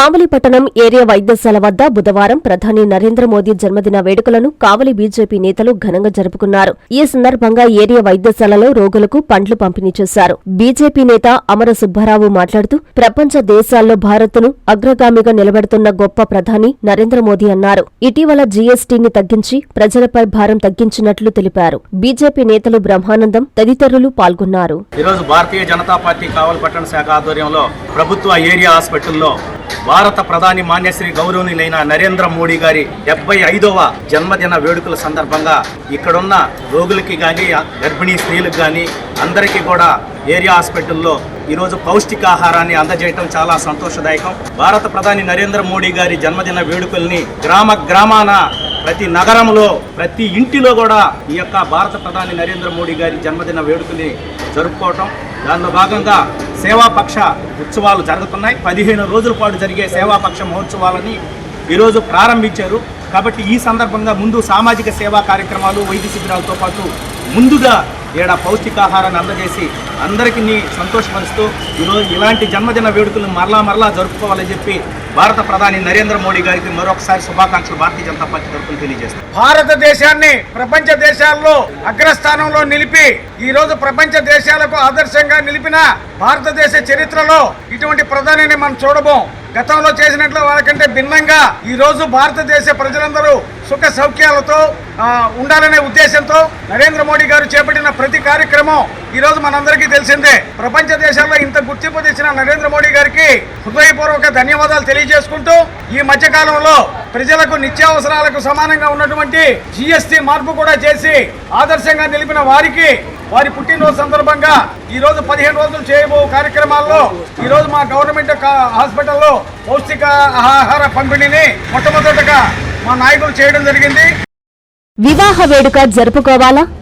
కావలిపట్టణం area వైద్యశాల వద్ద బుధవారం ప్రధాని నరేంద్ర మోదీ జన్మదిన వేడుకలను కావలి బీజేపీ నేతలు ఘనంగా జరుపుకున్నారు. ఈ సందర్భంగా ఏరియా వైద్యశాలలో రోగులకు పండ్లు పంపిణీ చేశారు. బీజేపీ నేత అమర సుబ్బారావు మాట్లాడుతూ ప్రపంచ దేశాల్లో భారత్ను అగ్రగామిగా నిలబెడుతున్న గొప్ప ప్రధాని నరేంద్ర మోదీ అన్నారు. ఇటీవల జీఎస్టీని తగ్గించి ప్రజలపై భారం తగ్గించినట్లు తెలిపారు. బీజేపీ నేతలు బ్రహ్మానందం తదితరులు పాల్గొన్నారు. ఈరోజు భారతీయ జనతా పార్టీ కావలి పట్టణ శాఖ ఆధ్వర్యంలో ప్రభుత్వ ఏరియా హాస్పిటల్లో భారత ప్రధాని మాన్యశ్రీ గౌరవనీయులైన నరేంద్ర మోడీ గారి డెబ్బై ఐదవ జన్మదిన వేడుకల సందర్భంగా ఇక్కడున్న రోగులకి కానీ గర్భిణీ స్త్రీలకు కానీ అందరికీ కూడా ఏరియా హాస్పిటల్లో ఈరోజు పౌష్టికాహారాన్ని అందజేయటం చాలా సంతోషదాయకం. భారత ప్రధాని నరేంద్ర మోడీ గారి జన్మదిన వేడుకల్ని గ్రామ గ్రామాన ప్రతి నగరంలో ప్రతి ఇంటిలో కూడా ఈ యొక్క భారత ప్రధాని నరేంద్ర మోడీ గారి జన్మదిన వేడుకని జరుపుకోవటం. దానిలో భాగంగా సేవాపక్ష ఉత్సవాలు జరుగుతున్నాయి. పదిహేను రోజుల పాటు జరిగే సేవాపక్ష మహోత్సవాలని ఈరోజు ప్రారంభించారు. కాబట్టి ఈ సందర్భంగా ముందు సామాజిక సేవా కార్యక్రమాలు వైద్య శిబిరాలతో పాటు ముందుగా ఏడా పౌష్టికాహారాన్ని అందజేసి అందరికీ సంతోషపరుస్తూ ఈరోజు ఇలాంటి జన్మదిన వేడుకలను మరలా మరలా జరుపుకోవాలని చెప్పి భారత ప్రధాని నరేంద్ర మోడీ గారికి మరొకసారి శుభాకాంక్షలు భారతీయ జనతా పార్టీ తరఫున తెలియజేస్తారు భారతదేశాన్ని ప్రపంచ దేశాల్లో అగ్రస్థానంలో నిలిపి ఈ రోజు ప్రపంచ దేశాలకు ఆదర్శంగా నిలిపిన భారతదేశ చరిత్రలో ఇటువంటి ప్రధానిని మనం చూడబోం. గతంలో చేసినట్లు వాళ్ళకంటే భిన్నంగా ఈరోజు భారతదేశ ప్రజలందరూ సుఖ సౌఖ్యాలతో ఉండాలనే ఉద్దేశంతో నరేంద్ర మోడీ గారు చేపట్టిన ప్రతి కార్యక్రమం ఈరోజు మనందరికీ తెలిసిందే. ప్రపంచ దేశాల్లో ఇంత గుర్తింపు తెచ్చిన నరేంద్ర మోడీ గారికి హృదయపూర్వక ధన్యవాదాలు తెలియజేసుకుంటూ ఈ మధ్యకాలంలో ప్రజలకు నిత్యావసరాలకు సమానంగా ఉన్నటువంటి జిఎస్టి మార్పు కూడా చేసి ఆదర్శంగా నిలిపిన వారికి వారి పుట్టినరోజు సందర్భంగా ఈ రోజు పదిహేను రోజులు చేయబో కార్యక్రమాల్లో ఈ రోజు మా గవర్నమెంట్ హాస్పిటల్లో పౌష్టిక ఆహార పంపిణీని మొట్టమొదటగా మా నాయకులు చేయడం జరిగింది. వివాహ వేడుక జరుపుకోవాలా?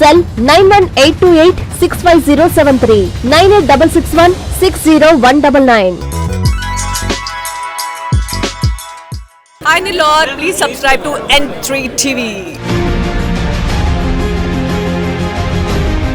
Cell nine one eight two eight six five zero seven three nine eight double six one six zero one double nine Hi Nilor, please subscribe to N3 TV.